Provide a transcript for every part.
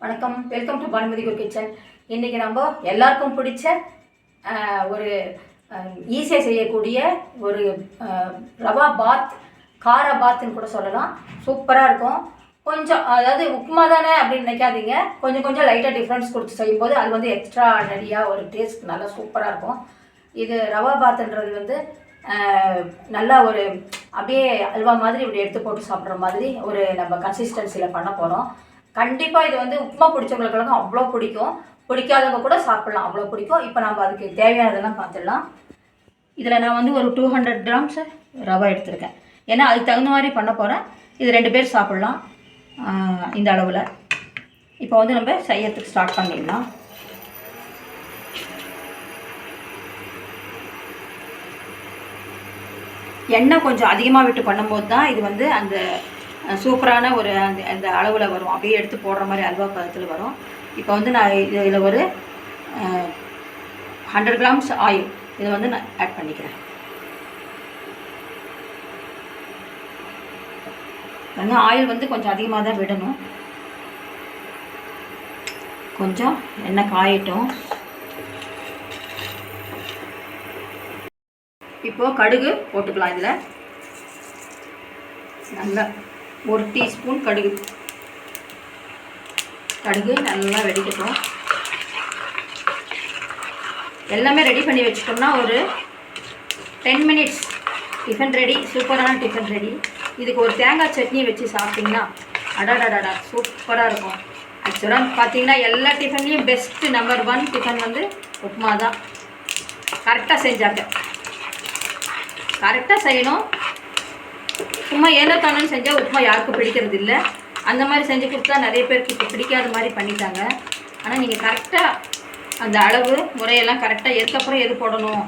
வணக்கம். Welcome to Bhanumathi Guru kitchen இன்றைக்கி நம்ம எல்லாருக்கும் பிடிச்ச ஒரு ஈஸியாக செய்யக்கூடிய ஒரு ரவா பாத் கார பாத்துன்னு கூட சொல்லலாம். சூப்பராக இருக்கும். கொஞ்சம் அதாவது உப்புமா தானே அப்படின்னு நினைக்காதீங்க. கொஞ்சம் கொஞ்சம் லைட்டாக டிஃப்ரென்ஸ் கொடுத்து செய்யும்போது அது வந்து எக்ஸ்ட்ரா ஆர்டினரியாக ஒரு டேஸ்ட் நல்லா சூப்பராக இருக்கும். இது ரவா பாத்துன்றது வந்து நல்லா ஒரு அப்படியே அல்வா மாதிரி இப்படி எடுத்து போட்டு சாப்பிட்ற மாதிரி ஒரு நம்ம கன்சிஸ்டன்சியில் பண்ண போகிறோம் கண்டிப்பாக இது வந்து உப்புமா பிடிச்சவங்களுக்கெல்லாம் அவ்வளோ பிடிக்கும். பிடிக்காதவங்க கூட சாப்பிட்லாம். அவ்வளோ பிடிக்கும். இப்போ நம்ம அதுக்கு தேவையானதெல்லாம் பார்த்துடலாம். இதில் நான் வந்து ஒரு டூ ஹண்ட்ரட் கிராம்ஸ் ரவை எடுத்திருக்கேன். ஏன்னா அதுக்கு தகுந்த மாதிரி பண்ண போகிறேன் இது ரெண்டு பேர் சாப்பிட்லாம். இந்த அளவில். இப்போ வந்து நம்ம செய்யறதுக்கு ஸ்டார்ட் பண்ணிடலாம். எண்ணெய் கொஞ்சம் அதிகமாக விட்டு பண்ணும்போது தான் இது வந்து அந்த சூப்பரான ஒரு அந்த அந்த அளவில் வரும். அப்படியே எடுத்து போடுற மாதிரி அல்வா பதத்தில் வரும். இப்போ வந்து நான் இது இதில் ஒரு ஹண்ட்ரட் கிராம்ஸ் ஆயில் இதை வந்து நான் ஆட் பண்ணிக்கிறேன். வந்து ஆயில் வந்து கொஞ்சம் அதிகமாக தான் விடணும். கொஞ்சம் எண்ணெய் காயட்டும். இப்போது கடுகு போட்டுக்கலாம் இதில். நல்லா ஒரு டீஸ்பூன் கடுகு. கடுகு நல்லா வெடிக்கட்டும். எல்லாமே ரெடி பண்ணி வச்சுட்டோம்னா ஒரு டென் மினிட்ஸ் டிஃபன் ரெடி சூப்பரான டிஃபன் ரெடி இதுக்கு ஒரு தேங்காய் சட்னி வச்சு சாப்பிட்டிங்கன்னா அடாடாடாடா சூப்பராக இருக்கும். ஆக்சுவலாக பார்த்தீங்கன்னா எல்லா டிஃபன்லேயும் பெஸ்ட்டு நம்பர் ஒன் டிஃபன் வந்து உப்புமா தான் கரெக்டாக செஞ்சாங்க. கரெக்டாக செய்யணும். சும்மா ஏனோ தானோன்னு செஞ்சால் உப்புமா யாருக்கும் பிடிக்கிறது இல்லை அந்த மாதிரி செஞ்சு கொடுத்தா நிறைய பேருக்கு இப்போ பிடிக்காத மாதிரி பண்ணிட்டாங்க. ஆனால் நீங்கள் கரெக்டாக அந்த அளவு முறையெல்லாம் கரெக்டாக எதுக்கப்புறம் எது போடணும்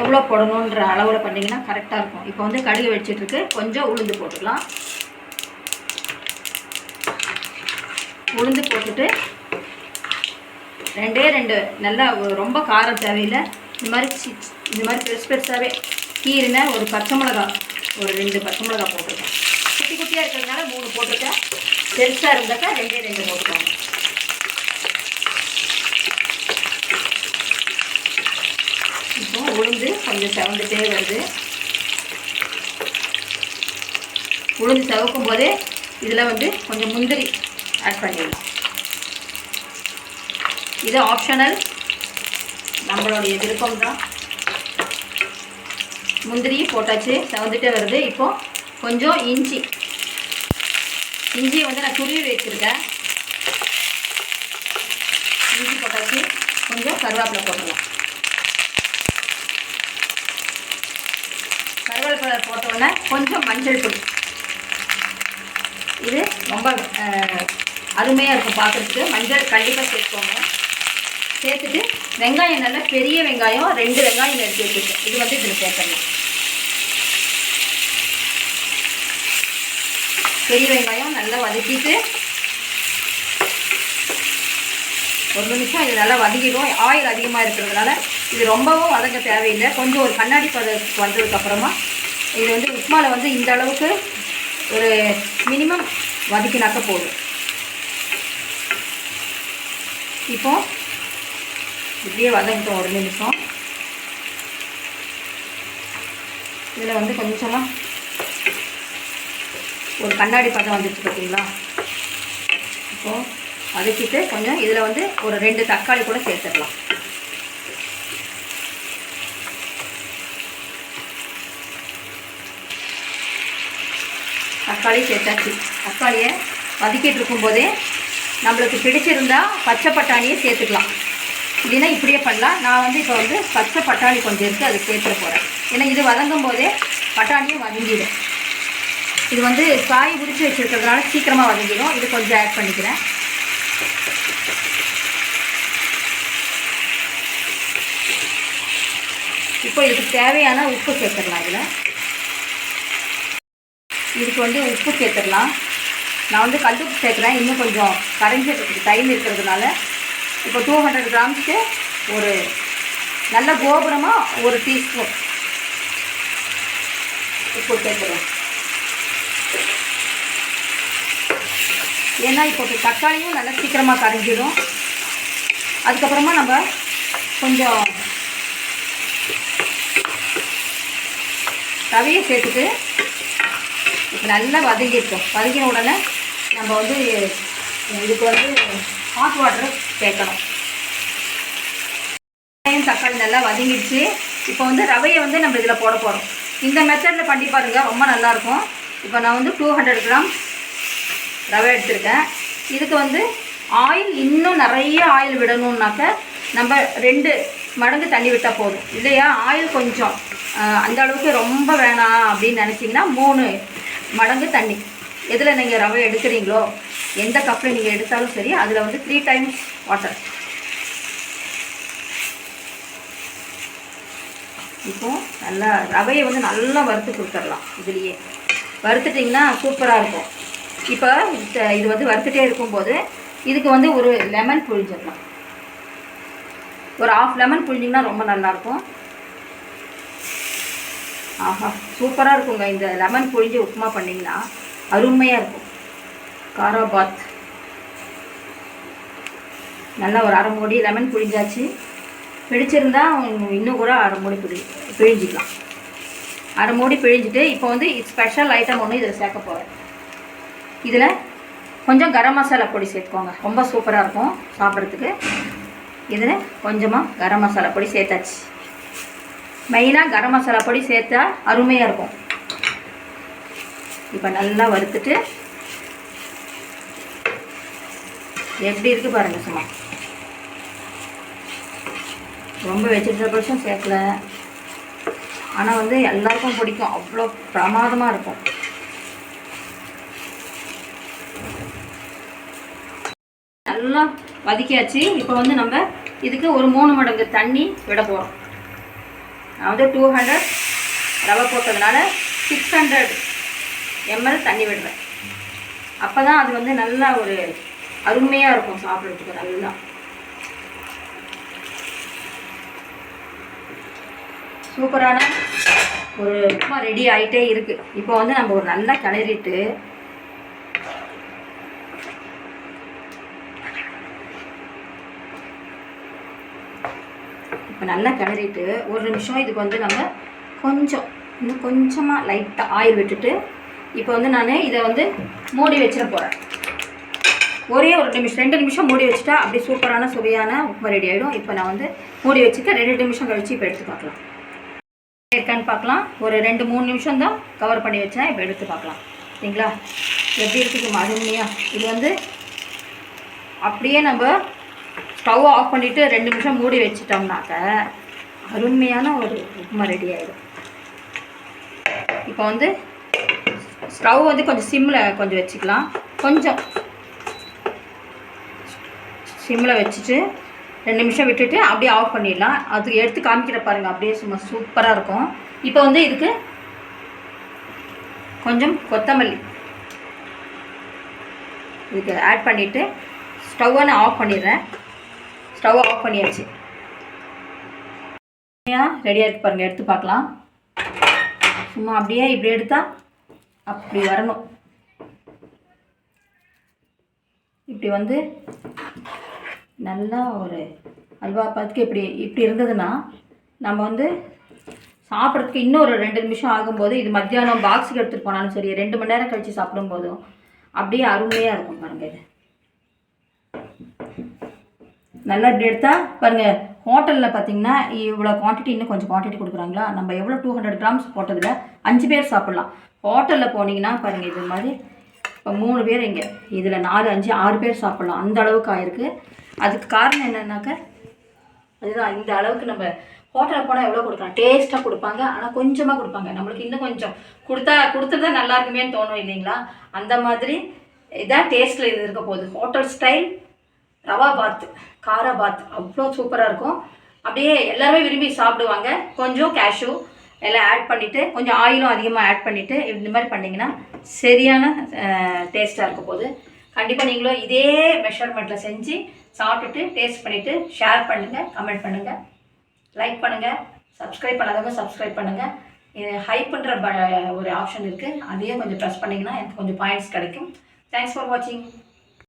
எவ்வளோ போடணுன்ற அளவில் பண்ணிங்கன்னா கரெக்டாக இருக்கும். இப்போ வந்து கடுகு வெடிச்சிட்ருக்கு. கொஞ்சம் உளுந்து போட்டுக்கலாம். உளுந்து போட்டுட்டு ரெண்டே ரெண்டு நல்லா ரொம்ப காரம் தேவையில்லை. இந்த மாதிரி இந்த மாதிரி பெருசு பெருசாகவே கீரின ஒரு பச்சை மிளகாய் ஒரு ரெண்டு பச்சை மிளகா போட்டிருக்கேன். குட்டி குட்டியாக இருக்கிறதுனால மூணு போட்டிருக்கேன். பெருசாக இருந்தாக்கா ரெண்டே ரெண்டு போட்டுக்கோங்க. இப்போ உளுந்து கொஞ்சம் செவந்துட்டே வருது. உளுந்து செவக்கும் போதே இதில் வந்து கொஞ்சம் முந்திரி ஆட் பண்ணிடலாம். இது ஆப்ஷனல் நம்மளுடைய விருப்பம் தான் முந்திரி போட்டாச்சு. செவந்துட்டே வருது. இப்போ கொஞ்சம் இஞ்சி. இஞ்சியை வந்து நான் துருவி வச்சுருக்கேன். இஞ்சி போட்டாச்சு. கொஞ்சம் கருவேப்பிலை போட்டுடலாம் கருவேப்பிலை போட்ட கொஞ்சம் மஞ்சள் பொடி இது ரொம்ப அருமையாக இருக்கும் பார்க்குறதுக்கு. மஞ்சள் கண்டிப்பாக சேர்த்துக்கோங்க. சேர்த்துட்டு வெங்காயம் நல்லா பெரிய வெங்காயம் ரெண்டு வெங்காயம் எடுத்து வச்சுருக்கேன். இது வந்து இதில் சேர்த்துடலாம். பெரிய வெங்காயம் நல்லா வதக்கிட்டு ஒரு நிமிஷம் இது நல்லா வதக்கிடும் ஆயில் அதிகமாக இருக்கிறதுனால இது ரொம்பவும் வதங்க தேவையில்லை. கொஞ்சம் ஒரு கண்ணாடி பதத்துக்கு வந்ததுக்கப்புறமா இது வந்து உப்மாவில் வந்து இந்த அளவுக்கு ஒரு மினிமம் வதக்கினாக்க போதும். இப்போது இப்படியே வதங்கிட்டோம் ஒரு நிமிஷம். இதில் வந்து கொஞ்சமாக ஒரு கண்ணாடி பதம் வந்துச்சு பார்த்தீங்களா இப்போது வதக்கிட்டு கொஞ்சம் இதில் வந்து ஒரு ரெண்டு தக்காளி கூட சேர்த்துடலாம் தக்காளி சேர்த்தாச்சு. தக்காளியை வதக்கிட்டு இருக்கும்போதே நம்மளுக்கு பிடிச்சிருந்தா பச்சை பட்டாணியை சேர்த்துக்கலாம். இல்லைன்னா இப்படியே பண்ணலாம். நான் வந்து இப்போ வந்து பச்சை பட்டாணி கொஞ்சம் இருக்குது அது சேர்த்துட போகிறேன் ஏன்னா இது வதங்கும் போதே பட்டாணியும் வதங்கிடும். இது வந்து காய் பிடிச்சி வச்சுருக்கிறதுனால சீக்கிரமாக வதங்கிடும். இது கொஞ்சம் ஆட் பண்ணிக்கிறேன். இப்போ இதுக்கு தேவையான உப்பு சேர்த்துடலாம் இதில். இதுக்கு வந்து உப்பு சேர்த்துடலாம். நான் வந்து கல் உப்பு சேர்க்குறேன். இன்னும் கொஞ்சம் கரைஞ்சதுக்கு டைம் இருக்கிறதுனால. இப்போ டூ ஹண்ட்ரட் கிராம்ஸ்க்கு ஒரு நல்ல கோபுரமாக ஒரு டீஸ்பூன் உப்பு சேர்த்துருவோம் ஏன்னா இப்போ தக்காளியும் நல்லா சீக்கிரமாக கரைஞ்சிடும் அதுக்கப்புறமா நம்ம கொஞ்சம் ரவையை சேர்த்துட்டு இப்போ நல்லா வதங்கிருக்கும். வதங்கின உடனே நம்ம வந்து இதுக்கு வந்து ஹாட் வாட்டரை சேர்க்கணும் வெங்காயம் தக்காளி நல்லா வதங்கிடுச்சு. இப்போ வந்து ரவையை வந்து நம்ம இதில் போட போகிறோம் இந்த மெத்தடில் பண்ணி பாருங்கள் ரொம்ப நல்லாயிருக்கும் இப்போ நான் வந்து டூ ஹண்ட்ரட் கிராம் ரவை எடுத்திருக்கேன். இதுக்கு வந்து ஆயில் இன்னும் நிறைய ஆயில் விடணுன்னாக்க நம்ம ரெண்டு மடங்கு தண்ணி விட்டால் போதும். இல்லையா? ஆயில் கொஞ்சம். அந்த அளவுக்கு ரொம்ப வேணாம் அப்படின்னு நினச்சிங்கன்னா மூணு மடங்கு தண்ணி. எதில் நீங்கள் ரவை எடுக்கிறீங்களோ எந்த கப்பில் நீங்கள் எடுத்தாலும் சரி அதில் வந்து த்ரீ டைம்ஸ் வாட்டர் இப்போ நல்லா ரவையை வந்து நல்லா வறுத்து கொடுத்துடலாம் இதுலேயே. வறுத்துட்டிங்கன்னா சூப்பராக இருக்கும். இப்போ இது வந்து வறுத்துட்டே இருக்கும்போது இதுக்கு வந்து ஒரு லெமன் புழிஞ்சிடலாம். ஒரு ஆஃப் லெமன் புழிஞ்சிங்கன்னா ரொம்ப நல்லாயிருக்கும் ஆஹா சூப்பராக இருக்குங்க. இந்த லெமன் புழிஞ்சு உப்புமா பண்ணிங்கன்னா அருமையாக இருக்கும். காராபாத். நல்லா ஒரு அரை மூடி லெமன் புழிஞ்சாச்சு. பிடிச்சிருந்தா இன்னும் கூட அரை மூடி பிடி பிழிஞ்சிக்கலாம். அரை மூடி பிழிஞ்சிட்டு இப்போ வந்து ஸ்பெஷல் ஐட்டம் ஒன்று இதில் சேர்க்க போகிறேன் இதில் கொஞ்சம் கரம் மசாலா பொடி சேர்த்துக்கோங்க. ரொம்ப சூப்பராக இருக்கும் சாப்பிட்றதுக்கு. இதில் கொஞ்சமாக கரம் மசாலா பொடி சேர்த்தாச்சு. மெயினாக கரம் மசாலா பொடி சேர்த்தா அருமையாக இருக்கும். இப்போ நல்லா வறுத்துட்டு எப்படி இருக்குது பாருங்கள் சும்மா. ரொம்ப வெஜிடபிள்ஸும் சேர்க்கல. ஆனால் வந்து எல்லாருக்கும் பிடிக்கும். அவ்வளோ பிரமாதமாக இருக்கும். நல்லா வதக்கியாச்சு. இப்போ வந்து நம்ம இதுக்கு ஒரு மூணு மடங்கு தண்ணி விட போகிறோம் நான் வந்து டூ ஹண்ட்ரட் ரவை போட்டதுனால சிக்ஸ் ஹண்ட்ரட் எம்எல் தண்ணி விடுறேன். அப்போ தான் அது வந்து நல்லா ஒரு அருமையாக இருக்கும் சாப்பிட்றதுக்கு நல்லா. சூப்பரான ஒரு உப்புமா ரெடி ஆகிட்டே இருக்குது இப்போ வந்து நம்ம ஒரு நல்லா கிளறிட்டு இப்போ நல்லா கிளறிட்டு ஒரு நிமிஷம் இதுக்கு வந்து நம்ம கொஞ்சம் இன்னும் கொஞ்சமாக லைட்டாக ஆயில் விட்டுட்டு இப்போ வந்து நான் இதை வந்து மூடி வச்சிட போகிறேன் ஒரே ஒரு நிமிஷம் ரெண்டு நிமிஷம் மூடி வச்சுட்டா அப்படியே சூப்பரான சுவையான உப்புமா ரெடி ஆகிடும் இப்போ நான் வந்து மூடி வச்சுட்டு ரெண்டு நிமிஷம் கழிச்சு இப்போ எடுத்து பார்க்கலாம். இருக்கான்னு பார்க்கலாம். ஒரு ரெண்டு மூணு நிமிஷம் தான் கவர் பண்ணி வச்சேன் இப்போ எடுத்து பார்க்கலாம். சரிங்களா? எப்படி இருக்குது அருமையாக இது வந்து அப்படியே நம்ம ஸ்டவ் ஆஃப் பண்ணிவிட்டு ரெண்டு நிமிஷம் மூடி வச்சிட்டோம்னாக்க அருமையான ஒரு உப்புமா ரெடி ஆகிடும் இப்போ வந்து ஸ்டவ் வந்து கொஞ்சம் சிம்மில் கொஞ்சம் வச்சுக்கலாம். கொஞ்சம் சிம்மில் வச்சுட்டு ரெண்டு நிமிஷம் விட்டுட்டு அப்படியே ஆஃப் பண்ணிடலாம். அது எடுத்து காமிக்கிற பாருங்கள் அப்படியே சும்மா சூப்பராக இருக்கும். இப்போ வந்து இதுக்கு கொஞ்சம் கொத்தமல்லி இதுக்கு ஆட் பண்ணிவிட்டு ஸ்டவ்வை நான் ஆஃப் பண்ணிடுறேன். ஸ்டவ் ஆஃப் பண்ணியாச்சு. ரெடியாக இருக்குது பாருங்கள் எடுத்து பார்க்கலாம். சும்மா அப்படியே இப்படி எடுத்தால் அப்படி வரணும். இப்படி வந்து நல்லா ஒரு அல்வா பதத்துக்கு இப்படி இப்படி இருந்ததுன்னா நம்ம வந்து சாப்பிட்றதுக்கு இன்னும் ஒரு ரெண்டு நிமிஷம் ஆகும்போது இது மத்தியானம் பாக்ஸுக்கு எடுத்துகிட்டு போனாலும் சரி ரெண்டு மணி நேரம் கழித்து சாப்பிடும்போதும் அப்படியே அருமையாக இருக்கும் பாருங்கள் இது. நல்லா இப்படி எடுத்தால் பாருங்கள் ஹோட்டலில் பார்த்தீங்கன்னா இவ்வளோ குவான்டிட்டி இன்னும் கொஞ்சம் குவான்டிட்டி கொடுக்குறாங்களா? நம்ம எவ்வளோ டூ ஹண்ட்ரட் கிராம்ஸ் போட்டதில் அஞ்சு பேர் சாப்பிட்லாம். ஹோட்டலில் போனீங்கன்னா பாருங்கள் இது மாதிரி மூணு பேர் இங்கே. இதில் நாலு அஞ்சு ஆறு பேர் சாப்பிட்லாம். அந்த அளவுக்கு ஆயிருக்கு. அதுக்கு காரணம் என்னன்னாக்க அதுதான் இந்த அளவுக்கு நம்ம ஹோட்டலில் போனால் எவ்வளோ கொடுக்கலாம்? டேஸ்ட்டாக கொடுப்பாங்க. ஆனால் கொஞ்சமாக கொடுப்பாங்க. நம்மளுக்கு இன்னும் கொஞ்சம் கொடுத்தா கொடுத்துருந்தா நல்லா இருக்குமேன்னு தோணும் இல்லைங்களா? அந்த மாதிரி இதான் டேஸ்ட்டில் இது இருக்க போகுது. ஹோட்டல் ஸ்டைல் ரவா பாத் காரா பாத் அவ்வளோ சூப்பராக இருக்கும். அப்படியே எல்லாருமே விரும்பி சாப்பிடுவாங்க. கொஞ்சம் கேஷ்யூ எல்லாம் ஆட் பண்ணிவிட்டு கொஞ்சம் ஆயிலும் அதிகமாக ஆட் பண்ணிவிட்டு இந்த மாதிரி பண்ணிங்கன்னா சரியான டேஸ்ட்டாக இருக்க போது கண்டிப்பாக நீங்களும் இதே மெஷர்மெண்ட்டில் செஞ்சு சாப்பிட்டுட்டு டேஸ்ட் பண்ணிவிட்டு ஷேர் பண்ணுங்கள் கமெண்ட் பண்ணுங்கள் லைக் பண்ணுங்கள் சப்ஸ்கிரைப் பண்ணாதவங்க சப்ஸ்கிரைப் பண்ணுங்கள் இது ஹைப்புன்ற ப ஒரு ஆப்ஷன் இருக்குது அதையும் கொஞ்சம் ப்ரெஸ் பண்ணிங்கன்னா எனக்கு கொஞ்சம் பாயிண்ட்ஸ் கிடைக்கும். தேங்க்ஸ் ஃபார் வாட்சிங்